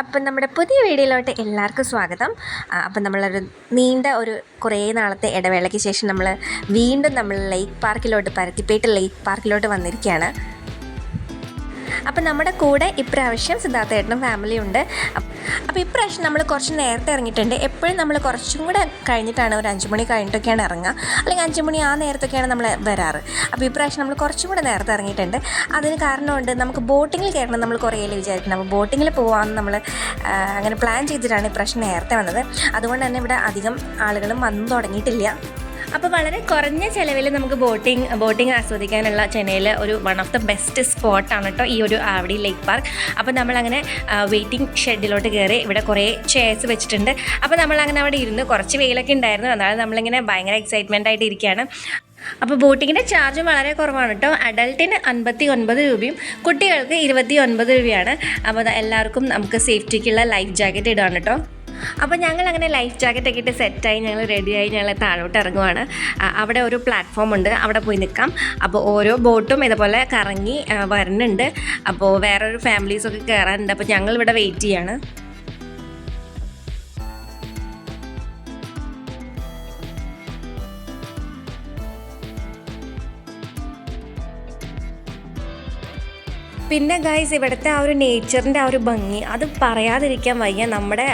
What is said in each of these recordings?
അപ്പം നമ്മുടെ പുതിയ വീഡിയോയിലോട്ട് എല്ലാവർക്കും സ്വാഗതം. അപ്പം നമ്മളൊരു നീണ്ട ഒരു കുറേ നാളത്തെ ഇടവേളയ്ക്ക് ശേഷം നമ്മൾ വീണ്ടും നമ്മൾ ലേക്ക് പാർക്കിലോട്ട് പരത്തിപ്പേട്ട് ലേക്ക് പാർക്കിലോട്ട് വന്നിരിക്കുകയാണ്. അപ്പം നമ്മുടെ കൂടെ ഇപ്രാവശ്യം സിദ്ധാർത്ഥേട്ടനും ഫാമിലി ഉണ്ട്. അപ്പോൾ ഇപ്രാവശ്യം നമ്മൾ കുറച്ച് നേരത്തെ ഇറങ്ങിയിട്ടുണ്ട്. എപ്പോഴും നമ്മൾ കുറച്ചും കൂടെ കഴിഞ്ഞിട്ടാണ് ഒരു അഞ്ച് മണി കഴിഞ്ഞിട്ടൊക്കെയാണ് ഇറങ്ങുക. അല്ലെങ്കിൽ അഞ്ച് മണി ആ നേരത്തൊക്കെയാണ് നമ്മൾ വരാറ്. അപ്പോൾ ഇപ്രാവശ്യം നമ്മൾ കുറച്ചും കൂടെ നേരത്തെ ഇറങ്ങിയിട്ടുണ്ട്. അതിന് കാരണമുണ്ട് നമുക്ക് ബോട്ടിങ്ങിൽ കയറണം നമ്മൾ കുറേയല്ലേ വിചാരിക്കണം അപ്പോൾ ബോട്ടിങ്ങിൽ പോകാമെന്ന് നമ്മൾ അങ്ങനെ പ്ലാൻ ചെയ്തിട്ടാണ് ഇപ്രാവശ്യം നേരത്തെ വന്നത്. അതുകൊണ്ട് തന്നെ ഇവിടെ അധികം ആളുകളും വന്നു തുടങ്ങിയിട്ടില്ല. അപ്പോൾ വളരെ കുറഞ്ഞ ചിലവിൽ നമുക്ക് ബോട്ടിംഗ് ബോട്ടിംഗ് ആസ്വദിക്കാനുള്ള ചെന്നൈയിലെ ഒരു വൺ ഓഫ് ദ ബെസ്റ്റ് സ്പോട്ടാണ് കേട്ടോ ഈ ഒരു ആവടി ലേക്ക് പാർക്ക് അപ്പോൾ നമ്മളങ്ങനെ വെയിറ്റിംഗ് ഷെഡിലോട്ട് കയറി ഇവിടെ കുറേ ചെയർസ് വെച്ചിട്ടുണ്ട്. അപ്പോൾ നമ്മളങ്ങനെ അവിടെ ഇരുന്ന് കുറച്ച് വെയിലൊക്കെ ഉണ്ടായിരുന്നു. അതാണ് നമ്മളിങ്ങനെ ഭയങ്കര എക്സൈറ്റ്മെന്റ് ആയിട്ട് ഇരിക്കുകയാണ്. അപ്പോൾ ബോട്ടിങ്ങിന്റെ ചാർജ് വളരെ കുറവാണ് കേട്ടോ അഡൾട്ടിന് അൻപത്തി ഒൻപത് രൂപയും കുട്ടികൾക്ക് ഇരുപത്തി ഒൻപത് രൂപയാണ് അപ്പോൾ എല്ലാവർക്കും നമുക്ക് സേഫ്റ്റിക്കുള്ള ലൈഫ് ജാക്കറ്റ് ഇടുകയാണ് കേട്ടോ അപ്പോൾ ഞങ്ങൾ അങ്ങനെ ലൈഫ് ജാക്കറ്റ് ഒക്കെ ഇട്ട് സെറ്റായി ഞങ്ങൾ റെഡിയായി ഞങ്ങൾ താഴോട്ട് ഇറങ്ങുവാണ്. അവിടെ ഒരു പ്ലാറ്റ്ഫോം ഉണ്ട് അവിടെ പോയി നിൽക്കാം അപ്പോൾ ഓരോ ബോട്ടും ഇതുപോലെ കറങ്ങി വരുന്നുണ്ട്. അപ്പോൾ വേറൊരു ഫാമിലീസൊക്കെ കയറാനുണ്ട് അപ്പോൾ ഞങ്ങൾ ഇവിടെ വെയിറ്റ് ചെയ്യാണ്. പിന്നെ ഗൈസ് ഇവിടുത്തെ ആ ഒരു നേച്ചറിന്റെ ആ ഒരു ഭംഗി അത് പറയാതിരിക്കാൻ വയ്യ. നമ്മുടെ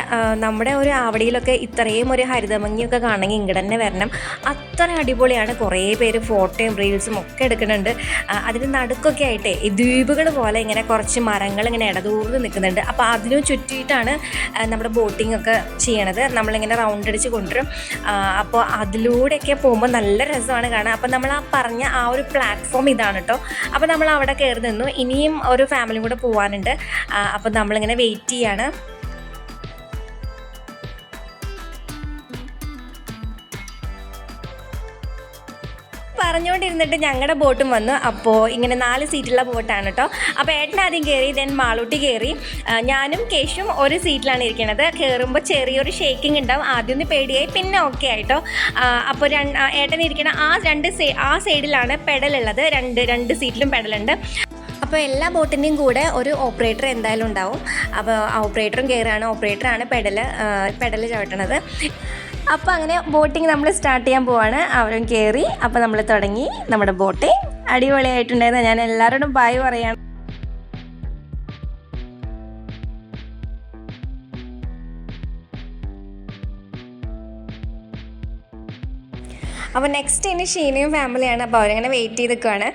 നമ്മുടെ ഒരു ആവടിയിലൊക്കെ ഇത്രയും ഒരു ഹരിത ഭംഗിയൊക്കെ കാണണമെങ്കിൽ ഇങ്ങോട്ട് തന്നെ വരണം. അത്ര അടിപൊളിയാണ്. കുറേ പേര് ഫോട്ടോയും റീൽസും ഒക്കെ എടുക്കുന്നുണ്ട്. അതിന് നടുക്കൊക്കെ ആയിട്ട് ദ്വീപുകൾ പോലെ ഇങ്ങനെ കുറച്ച് മരങ്ങൾ ഇങ്ങനെ ഇടതൂർന്ന് നിൽക്കുന്നുണ്ട്. അപ്പോൾ അതിനും ചുറ്റിയിട്ടാണ് നമ്മുടെ ബോട്ടിംഗ് ഒക്കെ ചെയ്യണത്. നമ്മളിങ്ങനെ റൗണ്ട് അടിച്ച് കൊണ്ടുവരും. അപ്പോൾ അതിലൂടെയൊക്കെ പോകുമ്പോൾ നല്ല രസമാണ് കാണാൻ. അപ്പോൾ നമ്മൾ ആ പറഞ്ഞ ആ ഒരു പ്ലാറ്റ്ഫോം ഇതാണ് കേട്ടോ അപ്പോൾ നമ്മൾ അവിടെ കയറി നിന്നു. ഇനിയും ഒരു ഫാമിലിയും കൂടെ പോകാനുണ്ട് അപ്പം അപ്പോൾ നമ്മളിങ്ങനെ വെയിറ്റ് ചെയ്യാണ്. പറഞ്ഞുകൊണ്ടിരുന്നിട്ട് ഞങ്ങളുടെ ബോട്ടും വന്നു. അപ്പോൾ ഇങ്ങനെ നാല് സീറ്റുള്ള ബോട്ടാണ് കേട്ടോ അപ്പോൾ ഏട്ടൻ ആദ്യം കയറി ദെൻ മാളൂട്ടി കയറി ഞാനും കേശും ഒരു സീറ്റിലാണ് ഇരിക്കുന്നത് കയറുമ്പോൾ ചെറിയൊരു ഷേക്കിംഗ് ഉണ്ടാവും ആദ്യം ഒന്ന് പേടിയായി പിന്നെ ഓക്കെ ആയിട്ടോ. അപ്പോൾ ഏട്ടൻ ഇരിക്കണ ആ രണ്ട് സൈ ആ സൈഡിലാണ് പെഡലുള്ളത് രണ്ട് രണ്ട് സീറ്റിലും പെഡലുണ്ട് അപ്പോൾ എല്ലാ ബോട്ടിന്റെയും കൂടെ ഒരു ഓപ്പറേറ്റർ എന്തായാലും ഉണ്ടാവും. അപ്പോൾ ഓപ്പറേറ്ററും കയറുകയാണ് ഓപ്പറേറ്ററാണ് പെഡൽ പെഡൽ ചവിട്ടണത്. അപ്പോൾ അങ്ങനെ ബോട്ടിങ് നമ്മൾ സ്റ്റാർട്ട് ചെയ്യാൻ പോവാണ്. അവരും കയറി അപ്പോൾ നമ്മൾ തുടങ്ങി നമ്മുടെ ബോട്ടിങ് അടിപൊളിയായിട്ടുണ്ടായിരുന്നു. ഞാൻ എല്ലാവരോടും ബായ് പറയാണ്. അപ്പോൾ നെക്സ്റ്റ് ഇനി ഷീനയും ഫാമിലിയാണ് അപ്പോൾ അവരങ്ങനെ വെയിറ്റ് ചെയ്ത് നിൽക്കുകയാണ്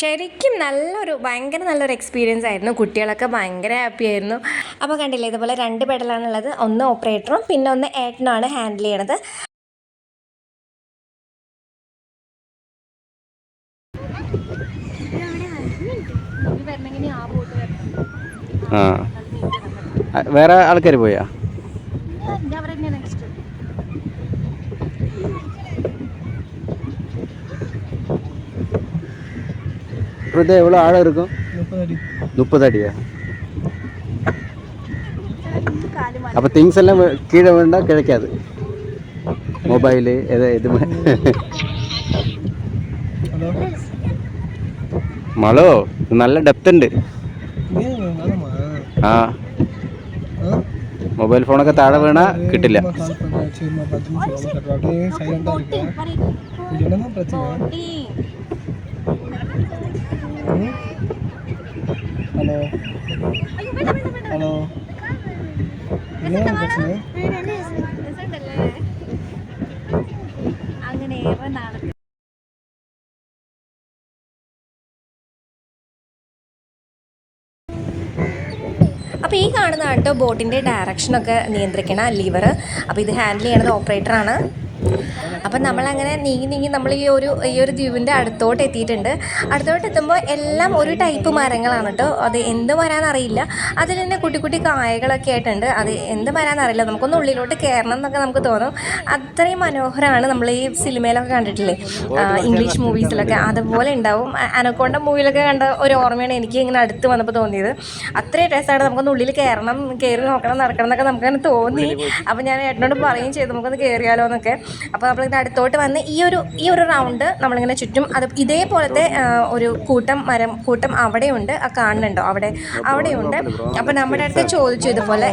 ശരിക്കും നല്ലൊരു ഭയങ്കര നല്ലൊരു എക്സ്പീരിയൻസ് ആയിരുന്നു. കുട്ടികളൊക്കെ ഭയങ്കര ഹാപ്പി ആയിരുന്നു. അപ്പോൾ കണ്ടില്ലേ ഇതുപോലെ രണ്ട് പെഡലാണുള്ളത് ഒന്ന് ഓപ്പറേറ്ററും പിന്നെ ഒന്ന് ഏട്ടനുമാണ് ഹാൻഡിൽ ചെയ്യണത്. വേറെ ആൾക്കാർ പോയാ? இது எவ்வளோ ஆழம் இருக்கும் முப்பது அடியா அப்போ திங்ஸ் எல்லாம் வே- கீழே வேண்டாம் கிடைக்காது மொபைலு எது எதுவுமே മളോ ഇത് നല്ല ഡെപ്ത് ഉണ്ട് ആ മൊബൈൽ ഫോണൊക്കെ താഴെ വീണാ കിട്ടില്ല என்னதான் ഹലോ. ഹലോ. അങ്ങനെ നാളെ അപ്പോൾ ഈ കാണുന്ന ആട്ടോ ബോട്ടിന്റെ ഡയറക്ഷനൊക്കെ നിയന്ത്രിക്കണ ലിവർ അപ്പോൾ ഇത് ഹാൻഡിൽ ചെയ്യണത് ഓപ്പറേറ്ററാണ് അപ്പം നമ്മളങ്ങനെ നീങ്ങി നീങ്ങി നമ്മൾ ഈ ഒരു ഈ ഒരു ദ്വീപിന്റെ അടുത്തോട്ട് എത്തിയിട്ടുണ്ട്. അടുത്തോട്ട് എത്തുമ്പോൾ എല്ലാം ഒരു ടൈപ്പ് മരങ്ങളാണ് കേട്ടോ അത് എന്ത് മരാന്നറിയില്ല. അതിൽ തന്നെ കുട്ടി കുട്ടി കായകളൊക്കെ ആയിട്ടുണ്ട്. അത് എന്ത് മരാന്നറിയില്ല. നമുക്കൊന്ന് ഉള്ളിലോട്ട് കയറണം എന്നൊക്കെ നമുക്ക് തോന്നും. അത്രയും മനോഹരമാണ് നമ്മൾ ഈ സിനിമയിലൊക്കെ കണ്ടിട്ടില്ലേ? ഇംഗ്ലീഷ് മൂവീസിലൊക്കെ. അതുപോലെ ഉണ്ടാവും. അനക്കോണ്ട മൂവിയിലൊക്കെ കണ്ട ഒരു ഓർമ്മയാണ് എനിക്ക് ഇങ്ങനെ അടുത്ത് വന്നപ്പോൾ തോന്നിയത്. അത്രയും രസമാണ് നമുക്കൊന്ന് ഉള്ളിൽ കയറണം കയറി നോക്കണം നടക്കണം എന്നൊക്കെ നമുക്കങ്ങനെ തോന്നി. അപ്പം ഞാൻ ഏട്ടനോട് പറയുകയും ചെയ്തു. നമുക്കൊന്ന് കയറിയാലോ എന്നൊക്കെ അപ്പോൾ നമ്മളിങ്ങനെ അടുത്തോട്ട് വന്ന് ഈ ഒരു ഈ ഒരു റൗണ്ട് നമ്മളിങ്ങനെ ചുറ്റും അത് ഇതേപോലത്തെ ഒരു കൂട്ടം മരം കൂട്ടം അവിടെയുണ്ട് ആ കാണുന്നുണ്ടോ? അവിടെ അവിടെയുണ്ട്. അപ്പോൾ നമ്മുടെ അടുത്ത് ചോദിച്ചു ഇതുപോലെ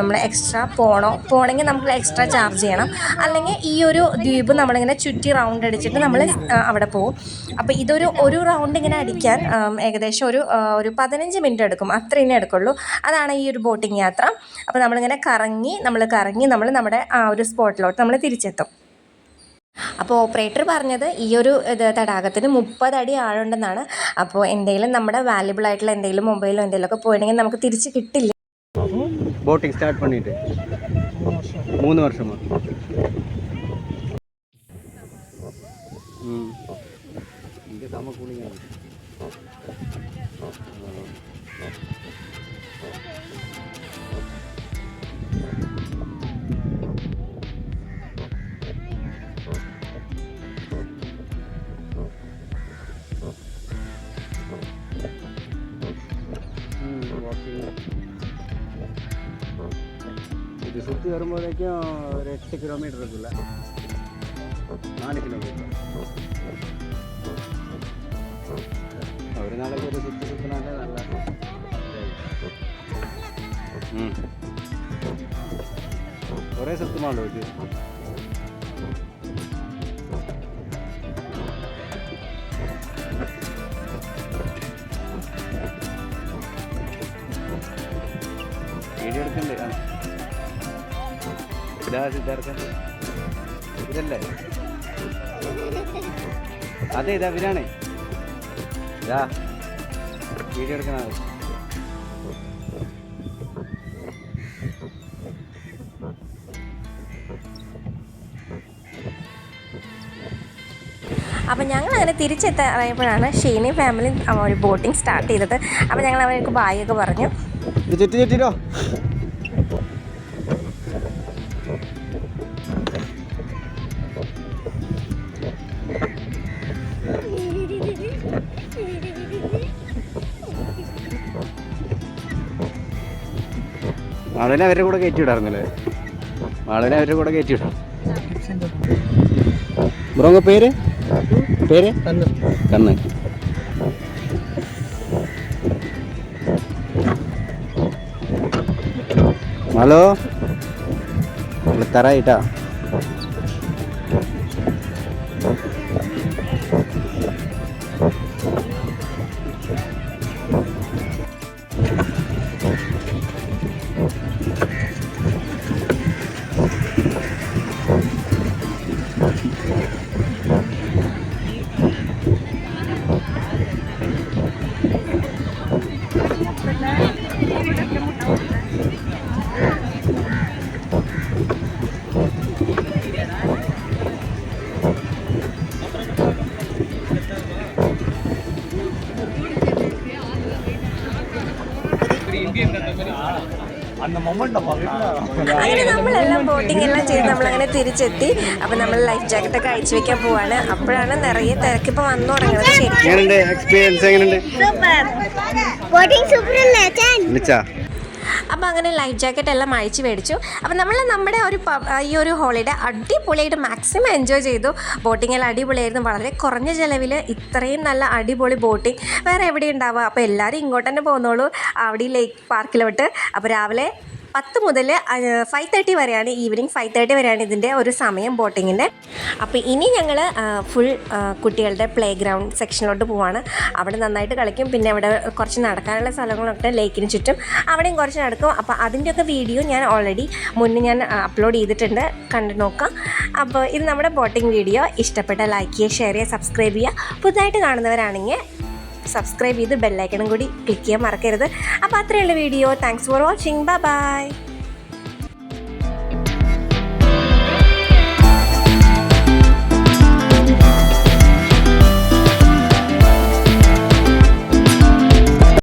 നമ്മൾ എക്സ്ട്രാ പോണോ? പോണെങ്കിൽ നമുക്ക് എക്സ്ട്രാ ചാർജ് ചെയ്യണം. അല്ലെങ്കിൽ ഈ ഒരു ദ്വീപ് നമ്മളിങ്ങനെ ചുറ്റി റൗണ്ട് അടിച്ചിട്ട് നമ്മൾ അവിടെ പോകും അപ്പോൾ ഇതൊരു ഒരു റൗണ്ട് ഇങ്ങനെ അടിക്കാൻ ഏകദേശം ഒരു ഒരു പതിനഞ്ച് മിനിറ്റ് എടുക്കും. അത്രയും എടുക്കുള്ളൂ. അതാണ് ഈ ഒരു ബോട്ടിംഗ് യാത്ര. അപ്പോൾ നമ്മളിങ്ങനെ കറങ്ങി നമ്മൾ കറങ്ങി നമ്മൾ നമ്മുടെ ആ ഒരു സ്പോട്ടിലോട്ട് നമ്മൾ തിരിച്ചെത്തും. അപ്പോൾ ഓപ്പറേറ്റർ പറഞ്ഞത് ഈ ഒരു ഇത് തടാകത്തിന് മുപ്പത് അടി ആഴമുണ്ടെന്നാണ്. അപ്പോൾ എന്തെങ്കിലും നമ്മുടെ വാല്യബിൾ ആയിട്ടുള്ള എന്തെങ്കിലും മൊബൈലോ എന്തെങ്കിലും ഒക്കെ പോയിട്ടുണ്ടെങ്കിൽ നമുക്ക് തിരിച്ച് കിട്ടില്ല. ബോട്ടിംഗ് സ്റ്റാർട്ട് പണിയിട്ട് മൂന്ന് വർഷമാ നമുക്ക് இது சுற்றி வரும்போதேக்கும் ஒரு எட்டு கிலோமீட்டர் இருக்குல்ல நாலு கிலோமீட்டர் ஒரு நாளைக்கு ஒரு சுற்றி சுற்றினாலே நல்லா ம் ஒரே சுத்தமாக இது വീഡിയോ എടുക്കണ്ടേ ആ ഇതാ സിദ്ധാർത്ഥൻ അതെ ഇതാ ഇവരാണേ. ഇതാ വീഡിയോ എടുക്കണ അപ്പം അപ്പോൾ ഞങ്ങൾ അങ്ങനെ തിരിച്ചെത്താറായപ്പോഴാണ് ഷീനി ഫാമിലി ഒരു ബോട്ടിംഗ് സ്റ്റാർട്ട് ചെയ്തത്. അപ്പം ഞങ്ങൾ അവർക്ക് ബായൊക്കെ പറഞ്ഞു. ചെറ്റി ചുറ്റി ചുറ്റിരോ മാളവിനെ അവരുടെ കൂടെ കയറ്റി വിടാറുന്നല്ലേ മാളവിനെ അവരുടെ കൂടെ കയറ്റി വിടാം ബ്രോങ്ങ പേര്? പേര്? കണ്ണ്. ഹലോ തറായിട്ടാ അങ്ങനെ നമ്മളെല്ലാം ബോട്ടിംഗ് എല്ലാം ചെയ്ത് നമ്മളങ്ങനെ തിരിച്ചെത്തി. അപ്പോൾ നമ്മൾ ലൈഫ് ജാക്കറ്റ് ഒക്കെ അഴിച്ചു വെക്കാൻ പോവാണ്. അപ്പോഴാണ് നിറയെ തിരക്കിപ്പോൾ വന്നു തുടങ്ങുന്നത്. ശരിക്കും എക്സ്പീരിയൻസ് എങ്ങനെയുണ്ട്? ബോട്ടിംഗ് സൂപ്പർ അപ്പോൾ അങ്ങനെ ലൈഫ് ജാക്കറ്റ് എല്ലാം അഴിച്ച് മേടിച്ചു. അപ്പോൾ നമ്മൾ നമ്മുടെ ഒരു ഈ ഒരു ഹോളിഡേ അടിപൊളിയായിട്ട് മാക്സിമം എൻജോയ് ചെയ്തു. ബോട്ടിംഗ് എല്ലാം അടിപൊളിയായിരുന്നു. വളരെ കുറഞ്ഞ ചിലവിൽ ഇത്രയും നല്ല അടിപൊളി ബോട്ടിംഗ്. വേറെ എവിടെ ഉണ്ടാവുക അപ്പോൾ എല്ലാവരും ഇങ്ങോട്ട് തന്നെ പോന്നോളൂ അവിടെ ലേക്ക് പാർക്കിലോട്ട് അപ്പോൾ രാവിലെ പത്ത് മുതൽ ഫൈവ് തേർട്ടി വരെയാണ് ഈവനിങ് ഫൈവ് തേർട്ടി വരെയാണ് ഇതിന്റെ ഒരു സമയം ബോട്ടിങ്ങിന്റെ അപ്പോൾ ഇനി ഞങ്ങൾ ഫുൾ കുട്ടികളുടെ പ്ലേ ഗ്രൗണ്ട് സെക്ഷനിലോട്ട് പോവാണ്. അവിടെ നന്നായിട്ട് കളിക്കും. പിന്നെ അവിടെ കുറച്ച് നടക്കാനുള്ള സ്ഥലങ്ങളൊക്കെ ലേക്കിന് ചുറ്റും. അവിടെയും കുറച്ച് നടക്കും. അപ്പോൾ അതിന്റെയൊക്കെ വീഡിയോ ഞാൻ ഓൾറെഡി മുന്നേ ഞാൻ അപ്ലോഡ് ചെയ്തിട്ടുണ്ട്. കണ്ടു നോക്കാം. അപ്പോൾ ഇത് നമ്മുടെ ബോട്ടിംഗ് വീഡിയോ ഇഷ്ടപ്പെട്ട ലൈക്ക് ചെയ്യുക ഷെയർ ചെയ്യുക സബ്സ്ക്രൈബ് ചെയ്യുക. പുതുതായിട്ട് കാണുന്നവരാണെങ്കിൽ സബ്സ്ക്രൈബ് ചെയ്ത് ബെല്ലൈക്കണും കൂടി ക്ലിക്ക് ചെയ്യാൻ മറക്കരുത്. അപ്പോൾ അത്രയുള്ള video. Thanks for watching bye bye